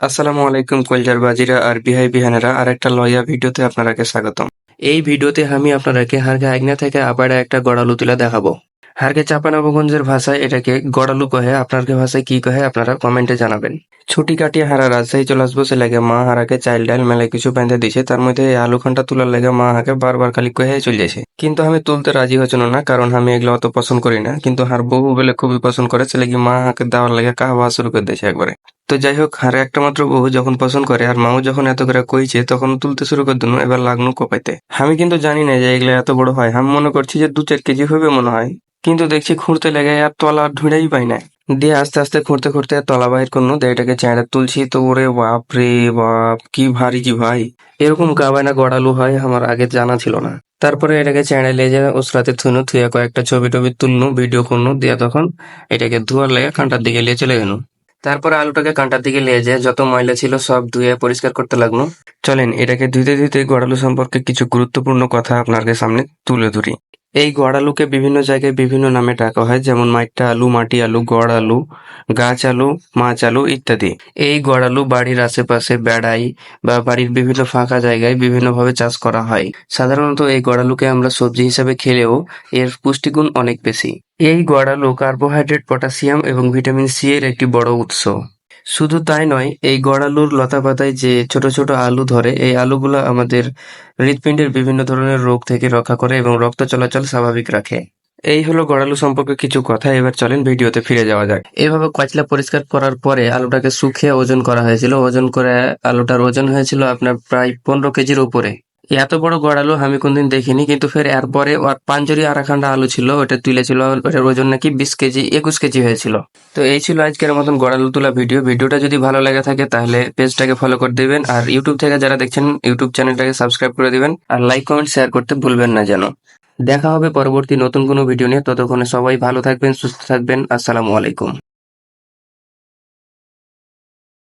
আসসালামু আলাইকুম কলজার বাজিরা আর বিহাই বিহানেরা আর একটা লয়া ভিডিওতে আপনারাকে স্বাগতম। এই ভিডিওতে আমি আপনারাকে হারকে আগনা থেকে আবার একটা গড়ালু তুলে দেখাবো। হারকে চাপানবগঞ্জের ভাষায় এটাকে গড়ালু কহে আপনার ভাষায় কি কহে আপনারা কমেন্টে জানাবেন। ছুটি কাটিয়ে হারা রাজশাহী চলে আসব, সে লাগে মা হারাকে চাইল্ড ডাইল মেলায় কিছু বেঁধে দিছে, তার মধ্যে এই আলু খানটা তোলার লাগে মা হাকে বারবার খালি কহে চলে যাচ্ছে কিন্তু আমি তুলতে রাজি হচ্ছিল না, কারণ আমি এগুলো অত পছন্দ করি না, কিন্তু হার বহু বলে খুবই পছন্দ করে, সে লাগে মা হাকে দেওয়ার লাগে কাহবা শুরু করে দিয়েছে একবারে। তো যাই হোক আর একটা মাত্র বহু যখন পছন্দ করে আর মাও যখন এত করে কইছে, তখন তুলতে শুরু করে দিল এবার লাগনু কোপাইতে। আমি কিন্তু জানি না যে এগুলো এত বড় হয়। আমি মনে করছি যে দু চার কেজি হবে মনে হয়। কিন্তু দেখছি খুঁড়তে লেগে আর তলা ঢুঁড়াই পাই না। দিয়ে আস্তে আস্তে খুঁড়তে খুঁড়তে তলা বাহির করল দিয়ে এটাকে চেঁড়া তুলছি। তো ওরে বাপ রে বাপ, কি ভারী কি ভাই। এরকম গাবায়না গড়ালু হয় আমার আগে জানা ছিল না। তারপরে এটাকে লিয়ে যা উসরাতে থুনু থুয়ে কয়েকটা ছবি টবি তুলনু, ভিডিও করনু, দিয়ে তখন এটাকে ধোয়ার লেগে কাঁটার দিকে নিয়ে চলে গেল তারপরে আলুটাকে কাঁটার দিকে নিয়ে যায় যত ময়লা ছিল সব ধুয়ে পরিষ্কার করতে লাগল। চলেন, এটাকে ধুইতে ধুইতে গড়ালু সম্পর্কে কিছু গুরুত্বপূর্ণ কথা আপনাদের সামনে তুলে ধরি। এই গড়ালুকে বিভিন্ন জায়গায় বিভিন্ন নামে ডাকা হয়, যেমন মাইট্টা আলু, মাটি আলু, গড় আলু, গাছ আলু, মাছ আলু ইত্যাদি। এই গড়ালু বাড়ির আশেপাশে বেড়াই বা বাড়ির বিভিন্ন ফাঁকা জায়গায় বিভিন্নভাবে চাষ করা হয়। সাধারণত এই গড়ালুকে আমরা সবজি হিসাবে খেলেও এর পুষ্টিগুণ অনেক বেশি। এই গড়ালু কার্বোহাইড্রেট পটাশিয়াম এবং ভিটামিন সি এর একটি বড় উৎস। শুধু তাই নয়, এই গড়ালুর লতাপাতায় যে ছোট ছোট আলু ধরে, এই আলুগুলো আমাদের হৃৎপিণ্ডের বিভিন্ন ধরনের রোগ থেকে রক্ষা করে এবং রক্ত চলাচল স্বাভাবিক রাখে। এই হলো গড়ালু সম্পর্কে কিছু কথা, এবার চলেন ভিডিওতে ফিরে যাওয়া যাক। এভাবে কচলা পরিষ্কার করার পরে আলুটাকে শুকিয়ে ওজন করা হয়েছিল। ওজন করে আলুটার ওজন হয়েছিল আপনার প্রায় পনেরো কেজির উপরে। এত বড় গড়ালু আমি কোনদিন দেখিনি, কিন্তু ফের এরপরে ওর পাঞ্জরি আরাখান্ডা আলু ছিল, ওটা তুলেছিল ওটার ওজন নাকি বিশ কেজি, একুশ কেজি হয়েছিল। তো এই ছিল আজকের মতন গড়ালু তোলা ভিডিও। ভিডিওটা যদি ভালো লেগে থাকে, তাহলে পেজটাকে ফলো করে দিবেন। আর ইউটিউব থেকে যারা দেখছেন ইউটিউব চ্যানেলটাকে সাবস্ক্রাইব করে দিবেন। আর লাইক কমেন্ট শেয়ার করতে ভুলবেন না যেন। দেখা হবে পরবর্তী নতুন কোনো ভিডিও নিয়ে। ততক্ষণে সবাই ভালো থাকবেন, সুস্থ থাকবেন। আসসালামু আলাইকুম।